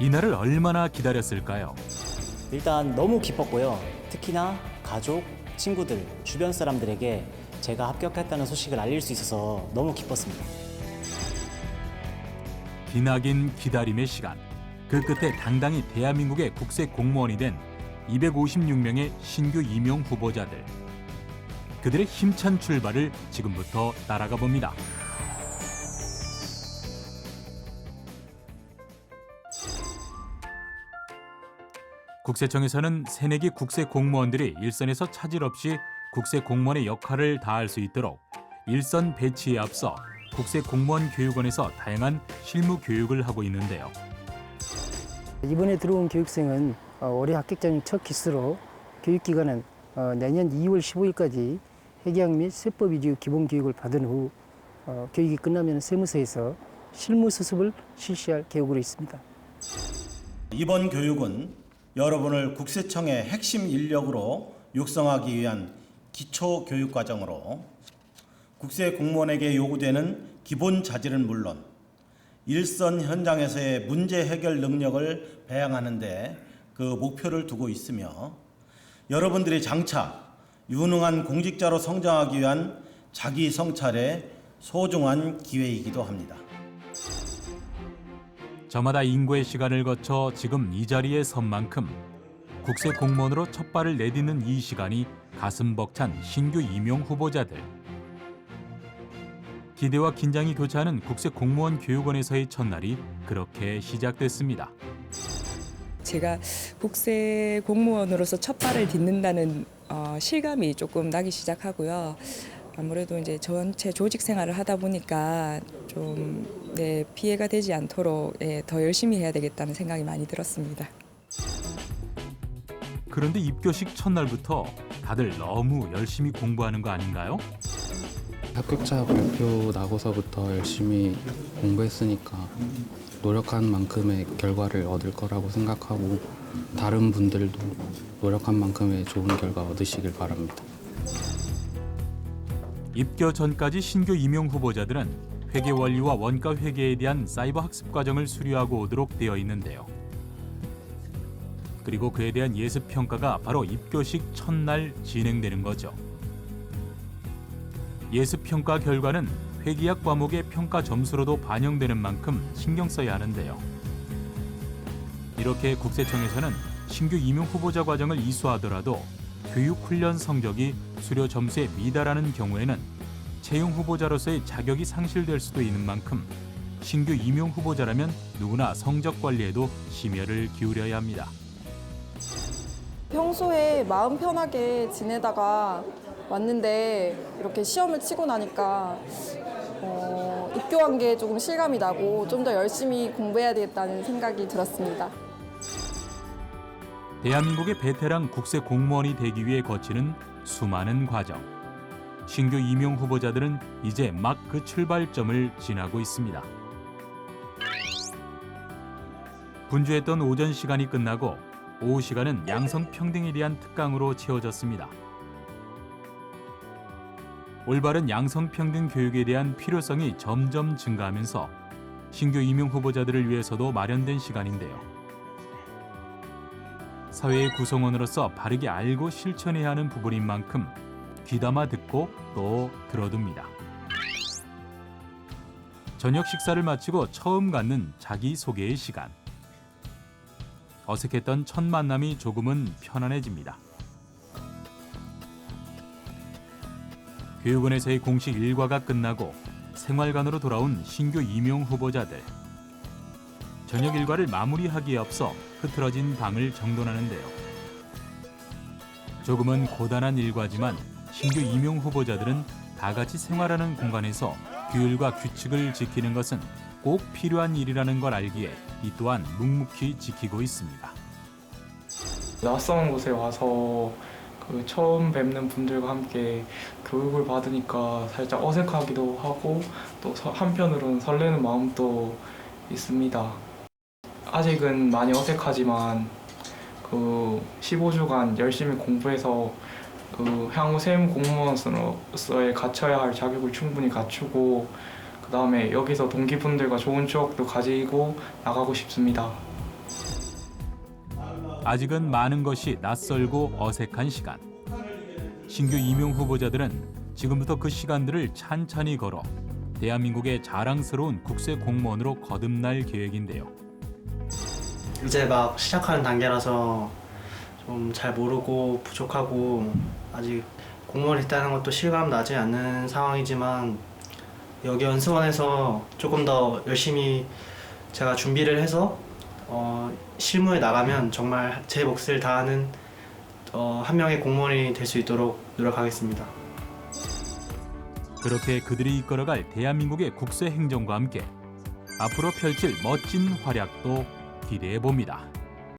이날을 얼마나 기다렸을까요? 일단 너무 기뻤고요. 특히나 가족, 친구들, 주변 사람들에게 제가 합격했다는 소식을 알릴 수 있어서 너무 기뻤습니다. 기나긴 기다림의 시간. 그 끝에 당당히 대한민국의 국세 공무원이 된 256명의 신규 임용 후보자들. 그들의 힘찬 출발을 지금부터 따라가 봅니다. 국세청에서는 새내기 국세 공무원들이 일선에서 차질 없이 국세 공무원의 역할을 다할 수 있도록 일선 배치에 앞서 국세 공무원 교육원에서 다양한 실무 교육을 하고 있는데요. 이번에 들어온 교육생은 어, 올해 합격자는 첫 기수로 교육기간은 어, 내년 2월 15일까지 회계학 및 세법 위주 기본 교육을 받은 후 어, 교육이 끝나면 세무서에서 실무 수습을 실시할 계획으로 있습니다. 이번 교육은 여러분을 국세청의 핵심 인력으로 육성하기 위한 기초 교육 과정으로 국세 공무원에게 요구되는 기본 자질은 물론 일선 현장에서의 문제 해결 능력을 배양하는데 그 목표를 두고 있으며 여러분들이 장차 유능한 공직자로 성장하기 위한 자기 성찰의 소중한 기회이기도 합니다. 저마다 인고의 시간을 거쳐 지금 이 자리에 선 만큼 국세 공무원으로 첫 발을 내딛는 이 시간이 가슴 벅찬 신규 임용 후보자들. 기대와 긴장이 교차하는 국세 공무원 교육원에서의 첫날이 그렇게 시작됐습니다. 제가 국세 공무원으로서 첫 발을 딛는다는 어, 실감이 조금 나기 시작하고요. 아무래도 이제 전체 조직 생활을 하다 보니까 좀 네, 피해가 되지 않도록 예, 더 열심히 해야 되겠다는 생각이 많이 들었습니다. 그런데 입교식 첫날부터 다들 너무 열심히 공부하는 거 아닌가요? 합격자 발표 나고서부터 열심히 공부했으니까 노력한 만큼의 결과를 얻을 거라고 생각하고 다른 분들도 노력한 만큼의 좋은 결과 얻으시길 바랍니다. 입교 전까지 신규 임용 후보자들은 회계 원리와 원가 회계에 대한 사이버 학습 과정을 수료하고 오도록 되어 있는데요. 그리고 그에 대한 예습 평가가 바로 입교식 첫날 진행되는 거죠. 예습 평가 결과는 회계학 과목의 평가 점수로도 반영되는 만큼 신경 써야 하는데요. 이렇게 국세청에서는 신규 임용 후보자 과정을 이수하더라도 교육 훈련 성적이 수료 점수에 미달하는 경우에는 채용 후보자로서의 자격이 상실될 수도 있는 만큼 신규 임용 후보자라면 누구나 성적 관리에도 심혈을 기울여야 합니다. 평소에 마음 편하게 지내다가 왔는데 이렇게 시험을 치고 나니까 어, 입교한 게 조금 실감이 나고 좀 더 열심히 공부해야 되겠다는 생각이 들었습니다. 대한민국의 베테랑 국세 공무원이 되기 위해 거치는 수많은 과정. 신규 임용 후보자들은 이제 막 그 출발점을 지나고 있습니다. 분주했던 오전 시간이 끝나고 오후 시간은 양성 평등에 대한 특강으로 채워졌습니다. 올바른 양성 평등 교육에 대한 필요성이 점점 증가하면서 신규 임용 후보자들을 위해서도 마련된 시간인데요. 사회의 구성원으로서 바르게 알고 실천해야 하는 부분인 만큼 귀담아 듣고 또 들어둡니다. 저녁 식사를 마치고 처음 갖는 자기 소개의 시간. 어색했던 첫 만남이 조금은 편안해집니다. 교육원에서의 공식 일과가 끝나고 생활관으로 돌아온 신규 임용 후보자들. 저녁 일과를 마무리하기에 앞서 흐트러진 방을 정돈하는데요. 조금은 고단한 일과지만 신규 임용 후보자들은 다 같이 생활하는 공간에서 규율과 규칙을 지키는 것은 꼭 필요한 일이라는 걸 알기에 이 또한 묵묵히 지키고 있습니다. 낯선 곳에 와서 그 처음 뵙는 분들과 함께 교육을 받으니까 살짝 어색하기도 하고 또 서- 한편으로는 설레는 마음도 있습니다. 아직은 많이 어색하지만 그 15주간 열심히 공부해서 그 향후 세무 공무원으로서의 갖춰야 할 자격을 충분히 갖추고 그 다음에 여기서 동기분들과 좋은 추억도 가지고 나가고 싶습니다. 아직은 많은 것이 낯설고 어색한 시간. 신규 임용 후보자들은 지금부터 그 시간들을 찬찬히 걸어 대한민국의 자랑스러운 국세 공무원으로 거듭날 계획인데요. 이제 막 시작하는 단계라서 좀 잘 모르고 부족하고 아직 공무원이 있다는 것도 실감 나지 않는 상황이지만 여기 연수원에서 조금 더 열심히 제가 준비를 해서 어, 실무에 나가면 정말 제 몫을 다하는 어, 한 명의 공무원이 될 수 있도록 노력하겠습니다. 그렇게 그들이 이끌어갈 대한민국의 국세 행정과 함께 앞으로 펼칠 멋진 활약도 기대해 봅니다.